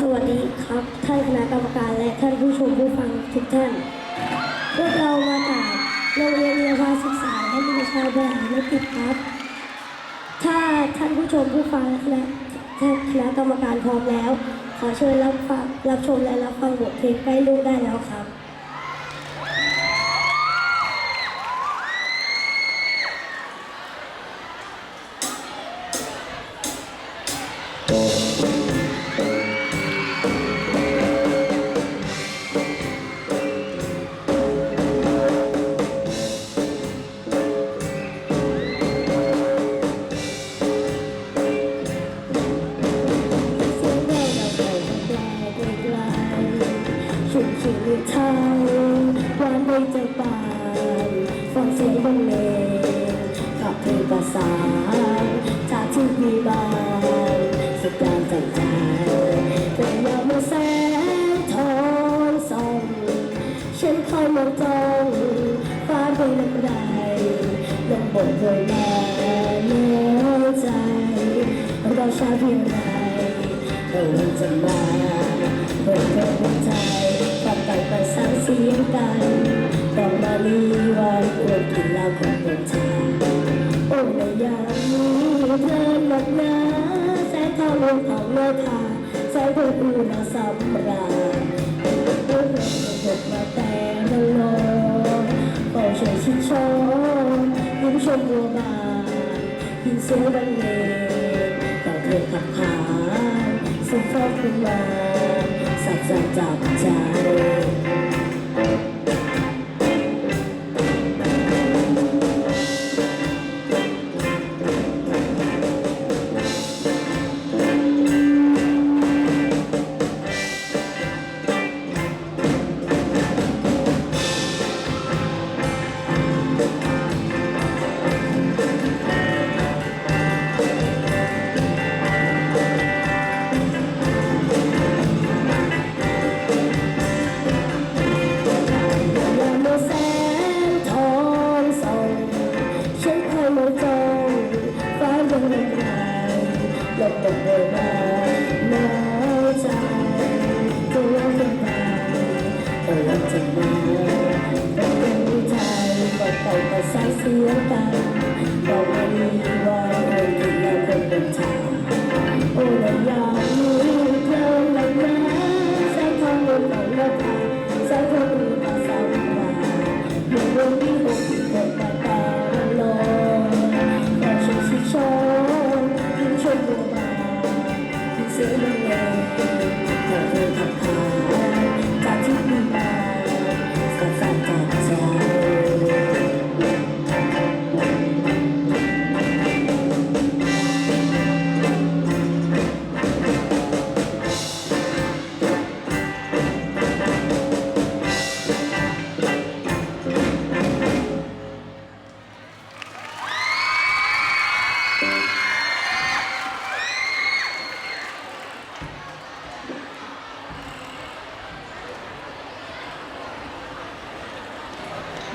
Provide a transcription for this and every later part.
สวัสดีครับ ท่านคณะกรรมการและท่านผู้ชมผู้ฟังทุกท่าน พวกเรามาจากโรงเรียนเรียภาศึกษาและมีชาบริหารธุรกิจครับ ถ้าท่านผู้ชมผู้ฟังและท่านคณะกรรมการพร้อมแล้ว ขอเชิญรับฟังรับชมและรับฟังบทเพลงใกล้ลูกได้แล้วครับ นทางหวานใบจะบานฟังเสียงบรรเลงกับเพลงประสานจากที่มีบานสุดการจัดใจเป็นยามแสงทองส่องฉันคอยมองจ้องฟ้าบนลำไรลมบกโดยมาเนื้อใจเราชาเพียงไรเราจะมาเปิดเผยหัวใจ ลีวันอวดกินเหล้าของเป็นชาโอ้ในยามนี้เพลินหนักหนาแสงทองลงของเลือทาแสงเพื่อผู้น่าสำราญเพื่อนเกิดมาแต่ละโลกโอ้ช่วยชิดชมยิ้มชมบัวบานยินเสียงบรรเลงต่อเธอขับขานสุดฟอกขึ้นมาสับสับจับใจ สีย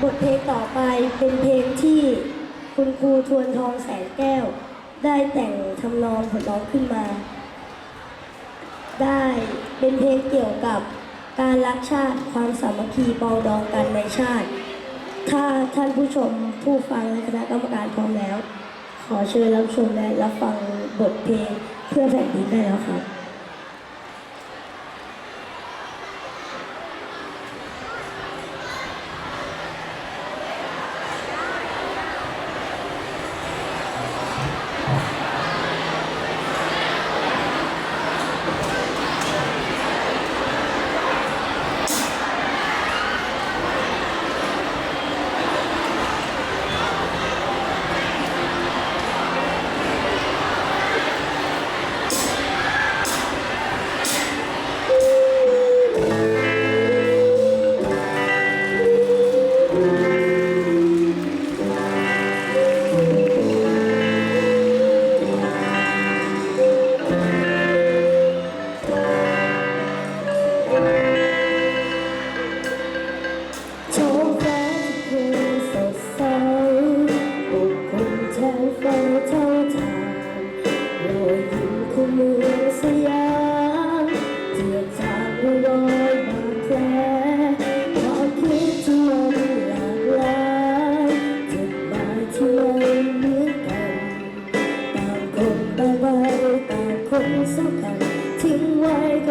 บทเพลงต่อไปเป็นเพลงที่คุณครูทวนทองแสนแก้ว ได้แต่งทำนองผลร้องขึ้นมา ได้เป็นเพลงเกี่ยวกับการรักชาติความสามัคคีปองดองกันในชาติ ถ้าท่านผู้ชมผู้ฟังและคณะกรรมการพร้อมแล้ว ขอเชิญรับชมและรับฟังบทเพลงเพื่อแผ่นดินได้แล้วครับ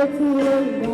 เ